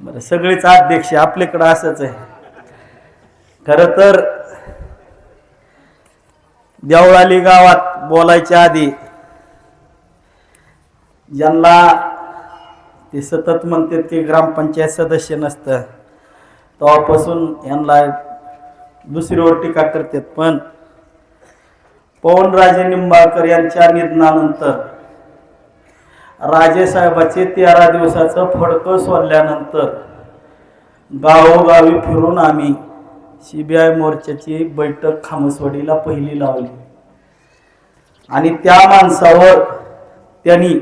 बरं सगळेच अध्यक्ष आपल्याकडं असंच आहे. खर तर देवळाली गावात बोलायच्या आधी ज्यांना ते सतत म्हणतात की ग्रामपंचायत सदस्य नसतं. तेव्हापासून यांना दुसरीवर टीका करतात. पण पवनराजे निंबाळकर यांच्या निधनानंतर राजेसाहेबाचे तेरा दिवसाचं फडकं सोडल्यानंतर गावोगावी फिरून आम्ही सी बी आय मोर्चाची बैठक खामसवाडीला पहिली लावली. आणि त्या माणसावर त्यांनी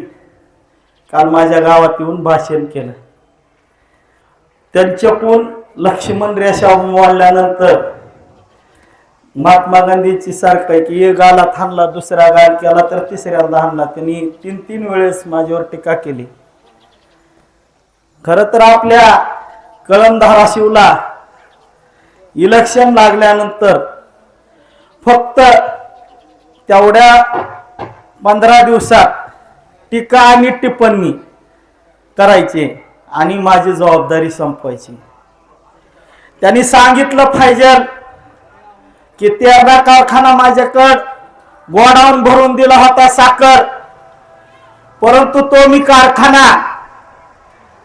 काल माझ्या गावात येऊन भाषण केलं. त्यांच्याकडून लक्ष्मण रेषा मोडल्यानंतर महात्मा गांधीची सारखं आहे की एक गाला थांबला दुसरा गाल केला तर तिसऱ्यांदा हाणला. त्यांनी तीन तीन वेळेस माझ्यावर टीका केली. खर तर आपल्या कळम धाराशिवला इलेक्शन लागल्यानंतर फक्त तेवढ्या पंधरा दिवसात टीका आणि टिप्पणी करायची आणि माझी जबाबदारी संपवायची. त्यांनी सांगितलं पाहिजे की तेरदा कारखाना माझ्याकड गोडाऊन भरून दिला होता साखर. परंतु तो मी कारखाना.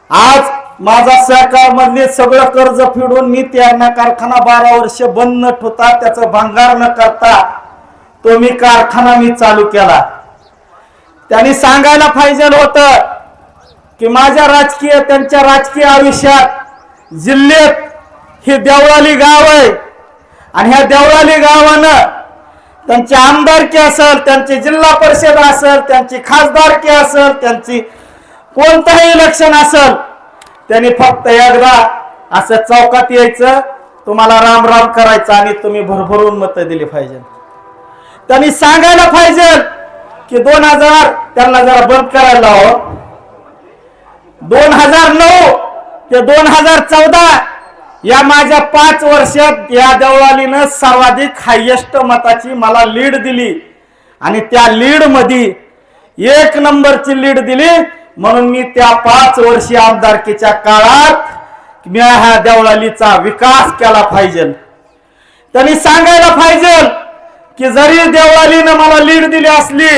आज माझा सहकार मधले सगळं कर्ज फिडून मी त्यांना कारखाना बारा वर्ष बंद न ठेवता त्याचं भंगार न करता तो मी कारखाना मी चालू केला. त्यांनी सांगायला पाहिजे होतं की माझ्या राजकीय त्यांच्या राजकीय आयुष्यात जिल्ह्यात हे देवळाली गाव आहे. आणि ह्या देवळाली गावानं त्यांची आमदारकी असेल त्यांची जिल्हा परिषद असेल त्यांची खासदारकी असेल त्यांची कोणतंही इलेक्शन असेल त्यांनी फक्त एकदा असं चौकात यायचं तुम्हाला राम राम करायचं आणि तुम्ही भरभरून मतं दिली पाहिजे. त्यांनी सांगायला पाहिजे की दोन हजार त्यांना जरा बंद करायला हो दोन हजार नऊ ते दोन हजार चौदा या माझ्या पाच वर्षात या देवळालीनं सर्वाधिक हायेस्ट मताची मला लीड दिली. आणि त्या लीडमध्ये एक नंबरची लीड दिली. म्हणून मी त्या पाच वर्षी आमदारकीच्या काळात मी ह्या देवळालीचा विकास केला पाहिजे. त्यांनी सांगायला पाहिजे की जरी देवळालीनं मला लीड दिली असली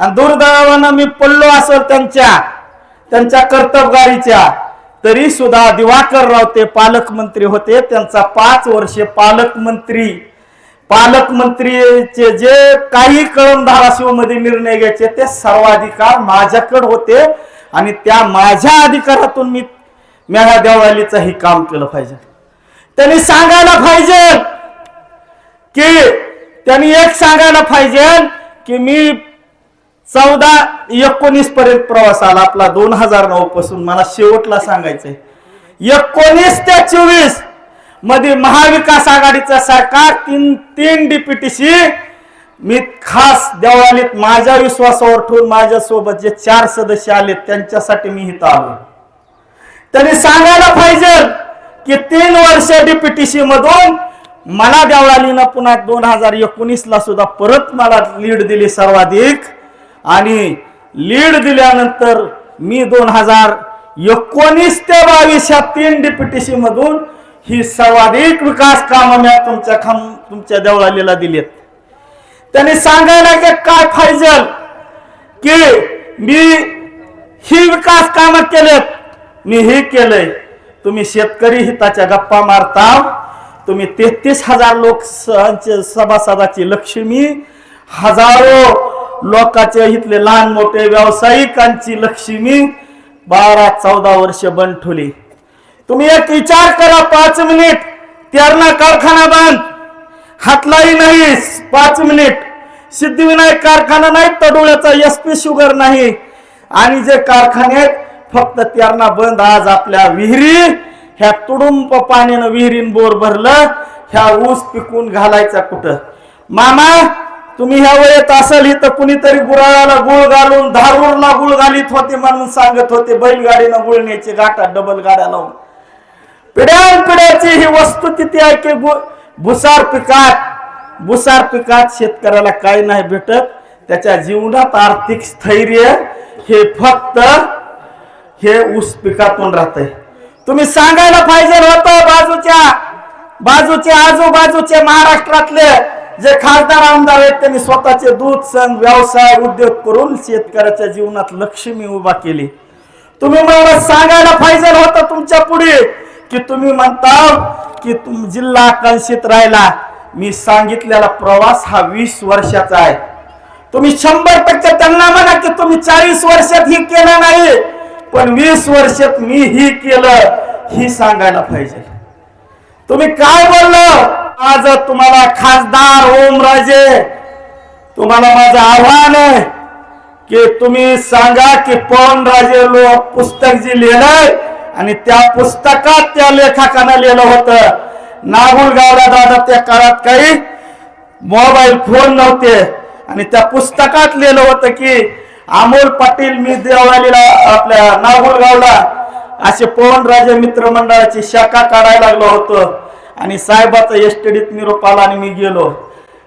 आणि दुर्दैवानं मी पडलो असेल त्यांच्या त्यांच्या कर्तबगारीच्या तरी सुद्धा दिवाकर राव ते पालकमंत्री होते. त्यांचा पाच वर्षे पालकमंत्री. पालकमंत्रीचे जे काही कळम धाराशिवमध्ये निर्णय घ्यायचे ते सर्वाधिकार माझ्याकडे होते आणि त्या माझ्या अधिकारातून मी मी देवालीचं हे काम केलं पाहिजे. त्यांनी सांगायला पाहिजे की त्यांनी एक सांगायला पाहिजे की मी चौदा एकोणीस पर्यंत प्रवास आला. आपला दोन हजार नऊ पासून. मला शेवटला सांगायचंय. एकोणीस ते चोवीसमध्ये महाविकास आघाडीचं सरकार तीन तीन डीपीटीसी मी खास देवालीत माझ्या विश्वासावर ठेवून माझ्यासोबत जे चार सदस्य आले त्यांच्यासाठी मी इथं आलो त्यांनी सांगायला पाहिजे की तीन वर्ष डीपीटीसी मधून मला देवळालीनं पुन्हा दोन हजार एकोणीस ला सुद्धा परत मला लीड दिली सर्वाधिक. आणि लीड दिल्यानंतर मी दोन हजार एकोणीस ते बावीस या तीन डीपीटीसी मधून ही सर्वाधिक विकास कामं मी तुमच्या खम तुमच्या देवळालीला दिलीत. त्यांनी सांगायला की काय फायजल की मी ही विकास कामं केलेत मी हे केलंय. तुम्ही शेतकरी हिताच्या गप्पा मारता तुम्ही तेहतीस हजार लोक सभासदाची लक्ष्मी हजारो लोकांचे इथले लहान मोठे व्यावसायिकांची लक्ष्मी बारा चौदा वर्ष बंद ठेवली तुम्ही एक विचार करा पाच मिनिट. तेरणा कारखाना बंद. हातलाई नाही पाच मिनिट. सिद्धिविनायक कारखाना नाही तडोळ्याचा एस पी शुगर नाही. आणि जे कारखाने आहेत फक्त तेरणा बंद. आज आपल्या विहिरी ह्या तुडुंब पाण्यानं विहिरीन बोर भरलं ह्या ऊस पिकून घालायचा कुठं? मामा तुम्ही ह्या वयात असाल इथं कुणीतरी गुराळाला गुळ घालून धारूरला गुळ घालीत होते म्हणून सांगत होते बैलगाडीनं गुळ न्यायची गाठा डबल गाड्या लावून. पिढ्यान पिढ्याची ही वस्तुस्थिती आहे की भुसार पिकात भुसार पिकात शेतकऱ्याला काही नाही भेटत. त्याच्या जीवनात आर्थिक स्थैर्य हे फक्त हे ऊस पिकातून राहत तुम्ही सांगायला पाहिजे होतं बाजूच्या बाजूचे आजूबाजूचे महाराष्ट्रातले जे खासदार आमदार आहेत त्यांनी स्वतःचे दूध सण व्यवसाय उद्योग करून शेतकऱ्याच्या जीवनात लक्ष्मी उभा केली. तुम्ही मला सांगायला पाहिजे होता तुमच्यापुढे की तुम्ही म्हणता की तुम जिल्हा आकांक्षित राहिला. मी सांगितलेला प्रवास हा वीस वर्षाचा आहे. तुम्ही शंभर टक्के त्यांना म्हणा की तुम्ही चाळीस वर्षात ही केलं नाही पण वीस वर्षात मी ही केलं ही सांगायला पाहिजे. तुम्ही काय बोललं? आज तुम्हाला खासदार ओमराजे तुम्हाला माझं आव्हान आहे की तुम्ही सांगा की पवनराजे लोक पुस्तक जी लिहिलंय आणि त्या पुस्तकात त्या लेखकानं लिहिलं होतं. नागुलगावला दादा त्या काळात काही मोबाईल फोन नव्हते आणि त्या पुस्तकात लिहिलं होतं की अमोल पाटील मी देवालीला आपल्या नागुलगावला असे पवनराजे मित्रमंडळाची शाखा काढायला लागलो होतो. आणि साहेबाचा एसटीडीत निरोप आला आणि मी गेलो.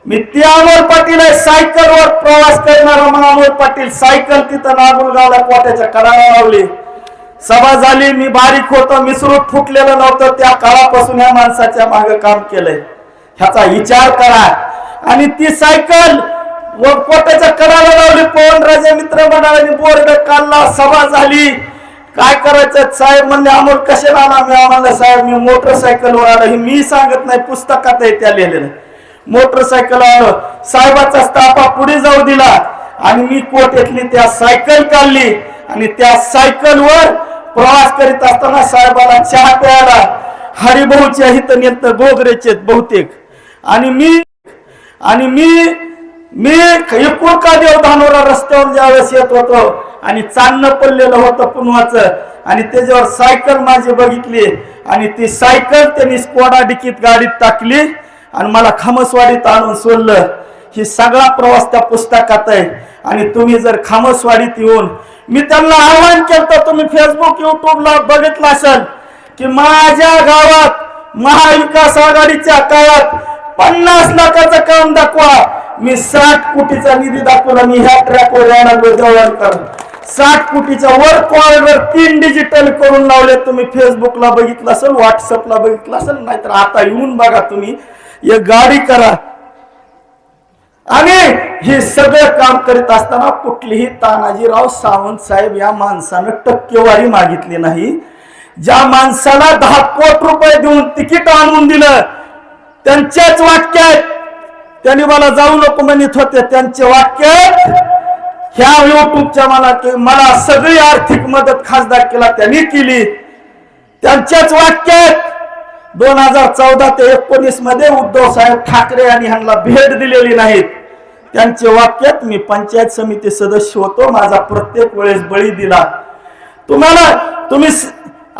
मी त्यावर अमोल पाटील आहे सायकलवर प्रवास करणारा म्हणून अमोल पाटील सायकल तिथं नागुलगावला कोट्याच्या कडाला लावली. सभा झाली मी बारीक होतो मिसरूप फुटलेलं नव्हतं त्या काळापासून या माणसाच्या मागे काम केलंय. ह्याचा विचार करा. आणि ती सायकल व कोट्याच्या कडाला लावली पवनराजे मित्र मंडळाने बोर्ड काढला सभा झाली. काय करायचं? साहेब म्हणले अमोल कसे आला मी? आम्हाला साहेब मी मोटरसायकलवर आलो. हे मी सांगत नाही पुस्तकात आहे त्या लिहिलेलं. मोटरसायकल आलो साहेबाचा स्टाफा पुढे जाऊ दिला आणि मी कोटेतली त्या सायकल काढली आणि त्या सायकलवर प्रवास करीत असताना साहेबाला चहा प्यायला हरिभाऊच्या हित नेत गोगरेचे बहुतेक. आणि मी आणि मी मी एकूण का देव धानोरा रस्त्यावर ज्यावेळेस येत होतो आणि चांदणं पडलेलं होतं पुनवाचं. आणि त्याच्यावर सायकल माझी बघितली. आणि ती सायकल त्यांनी स्कोडा डिकीत गाडीत टाकली आणि मला खामसवाडीत आणून सोडलं. ही सगळा प्रवास त्या पुस्तकात आहे. आणि तुम्ही जर खामसवाडीत येऊन मी त्यांना आवाहन केलं तुम्ही फेसबुक युट्यूबला बघितलं असेल की माझ्या गावात महाविकास आघाडीच्या काळात पन्नास लाखाचं काम दाखवा. मी साठ कोटीचा निधी दाखवला. मी ह्या ट्रॅकवर येणार. साठ कोटीच्या वर कॉलवर तीन डिजिटल करून लावले तुम्ही. फेसबुकला बघितलं असेल व्हॉट्सअपला बघितलं असेल नाहीतर आता येऊन बघा तुम्ही. एक गाडी करा. आणि हे सगळं काम करीत असताना कुठलीही तानाजीराव सावंत साहेब या माणसानं टक्केवारी मागितली नाही. ज्या माणसाला दहा कोट रुपये देऊन तिकीट आणून दिलं त्यांच्याच वाक्यात त्यांनी मला जाऊ नको म्हणत होते त्यांचे वाक्य ह्या युट्यूबच्या मला मला सगळी आर्थिक मदत खासदार केला त्यांनी केली. त्यांच्याच वाक्यात दोन हजार चौदा ते एकोणीसमध्ये उद्धव साहेब ठाकरे आणि ह्यांना भेट दिलेली नाहीत. त्यांचे वाक्यात मी पंचायत समिती सदस्य होतो माझा प्रत्येक वेळेस बळी दिला. तुम्हाला तुम्ही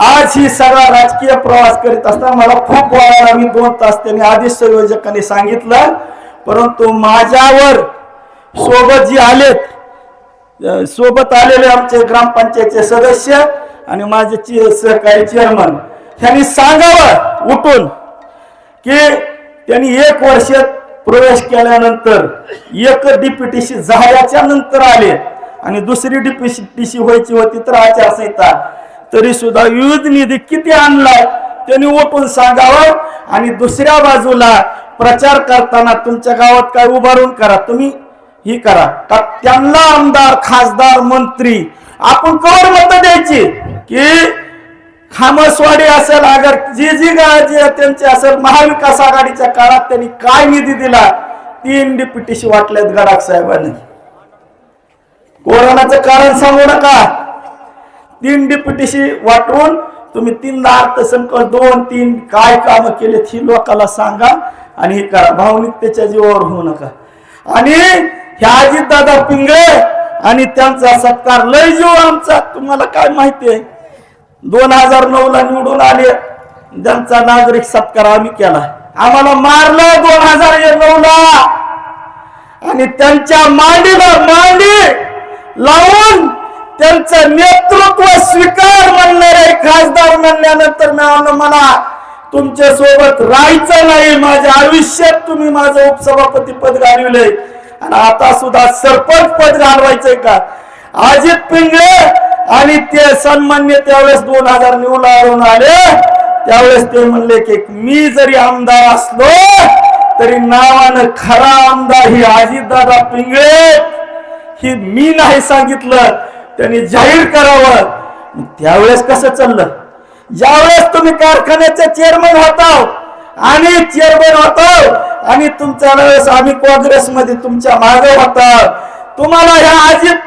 आज ही सगळा राजकीय प्रवास करीत असताना मला खूप वाढला मी दोन तास त्यांनी आधीच संयोजकांनी सांगितलं. परंतु माझ्यावर सोबत जी आलेत सोबत आलेले आमचे ग्रामपंचायतचे सदस्य आणि माझे चे- सहकारी चेअरमन ह्यांनी सांगावं उठून की त्यांनी एक वर्षात प्रवेश केल्यानंतर एक डीपीटीसी झाल्याच्यानंतर आले आणि दुसरी डीपीटीसी व्हायची होती तर आचारसंहिता. तरी सुद्धा विविध निधी किती आणलाय त्यांनी उठून सांगावं आणि दुसऱ्या बाजूला प्रचार करताना तुमच्या गावात काय उभारून करा. तुम्ही ही करा. का त्यांना आमदार खासदार मंत्री आपण कवर मत द्यायची? की खामसवाडी असेल अगर जी जी गा- जे त्यांचे असेल महाविकास आघाडीच्या काळात त्यांनी काय निधी दिला? तीन डिप्युटीशी वाटल्यात गडाख साहेबांनी. कोरोनाचं कारण सांगू नका. तीन डिप्युटीशी वाटून तुम्ही तीनदा अर्थसंकल्प दोन तीन काय काम केलेत ही लोकांना सांगा आणि हे करा. भावनिकतेच्या जीवावर होऊ नका. आणि ह्या अजितदादा पिंगळे आणि त्यांचा सत्कार लय जीव आमचा. तुम्हाला काय माहिती आहे? दोन हजार नऊ ला निवडून आले. त्यांचा नागरिक सत्कार आम्ही केला. आम्हाला मारलं दोन हजार नऊ ला आणि त्यांच्या मांडीला मांडी लावून त्यांचं नेतृत्व स्वीकार म्हणणारे खासदार म्हणल्यानंतर मी मला तुमच्यासोबत राहायचं नाही. माझ्या आयुष्यात तुम्ही माझं उपसभापती पद घालविलंय आणि आता सुद्धा सरपंच पद घालवायचंय का? अजित पिंगळे आणि ते सन्मान्य त्यावेळेस दोन हजार निवडून आले. त्यावेळेस ते म्हणले की मी जरी आमदार असलो तरी नावानं खरा आमदार ही अजितदादा पिंगळे. ही मी नाही सांगितलं त्यांनी जाहीर करावं. त्यावेळेस कसं चाललं? ज्यावेळेस तुम्ही कारखान्याचे चेअरमन होता आणि चेअरमन होता आणि तुमचा वेळेस आम्ही काँग्रेसमध्ये तुमच्या मागे होता. तुम्हाला ह्या अजित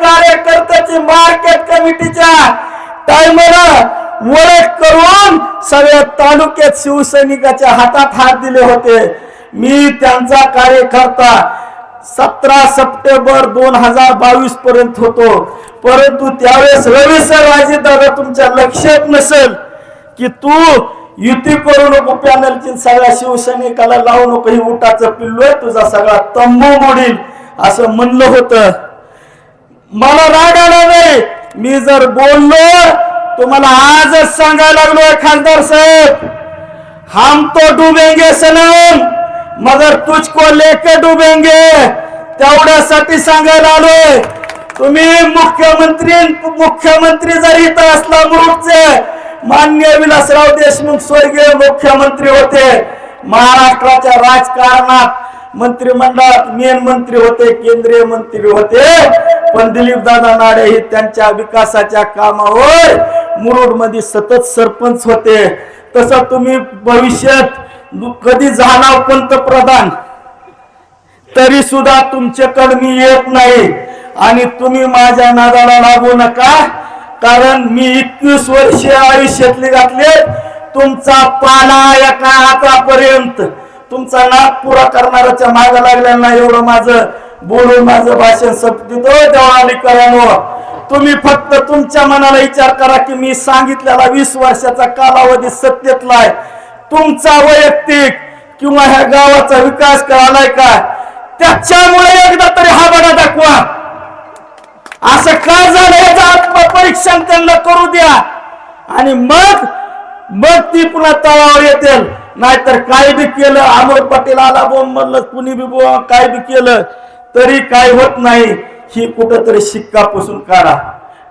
कार्यकर्त्याची मार्केट कमिटीच्या टायमला ओळख करून सगळ्या तालुक्यात शिवसैनिकाच्या हातात हात दिले होते. मी त्यांचा कार्यकर्ता सतरा सप्टेंबर दोन हजार बावीस पर्यंत होतो. परंतु त्यावेळेस रवी सर दादा तुमच्या लक्षात नसेल की तू युती करू नको पॅनलची सगळ्या शिवसैनिकाला लावू नको ही उठाचं पिल्लू आहे तुझा सगळा तंबू मोडील असं म्हणलं होतं. मला राग आला नाही. मी जर बोललो तुम्हाला आजच सांगायला लागलोय खासदार साहेब. हम तो डुबेंगे सनम मगर तुझको लेके डुबेंगे. तेवढ्यासाठी सांगायला आलोय. तुम्ही मुख्यमंत्री मुख्यमंत्री जर इथं असला मुरुडचे मान्य विलासराव देशमुख स्वर्गीय मुख्यमंत्री होते. महाराष्ट्राच्या राजकारणात मंत्रिमंडळात मेन मंत्री होते केंद्रीय मंत्री होते. पण दिलीप दादा नाडे हे त्यांच्या विकासाच्या कामावर मुरुडमध्ये सतत सरपंच होते. तसं तुम्ही भविष्यात कधी जाणार पंतप्रधान? तरी सुद्धा तुमच्याकडे मी येत नाही. आणि तुम्ही माझ्या नादाला लागू नका. कारण मी एकवीस वर्षे आयुष्यातले घातले. तुमचा पाला एका आतापर्यंत तुमचा नाक पुरा करणाऱ्याच्या माग लागल्यांना एवढं माझं बोलून माझं भाषण संपतो. देवालिकरांनो तुम्ही फक्त तुमच्या मनाला विचार करा की मी सांगितलेला वीस वर्षाचा कालावधी सत्तेतला आहे. तुमचा वैयक्तिक किंवा ह्या गावाचा विकास करायलाय का? त्याच्यामुळे एकदा तरी हा बडा दाखवा. असं का झालं? याचं आत्मपरीक्षण त्यांना करू द्या. आणि मग मग ती पुन्हा तळावर येतील. नाहीतर काय बी केलं अमोल पटेल आला बोंब म्हणलं कुणी बी बो काय बी केलं तरी काय होत नाही. ही कुठंतरी शिक्का पुसून काढा.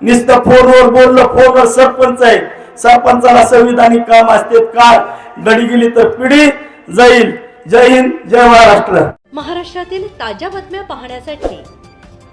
नुसतं फोनवर बोललं फोनवर सरपंच आहे सरपंचाला संविधानिक काम असते. काय गडी गेली तर पिढी जाईल. जय हिंद जय महाराष्ट्र. महाराष्ट्रातील ताज्या बातम्या पाहण्यासाठी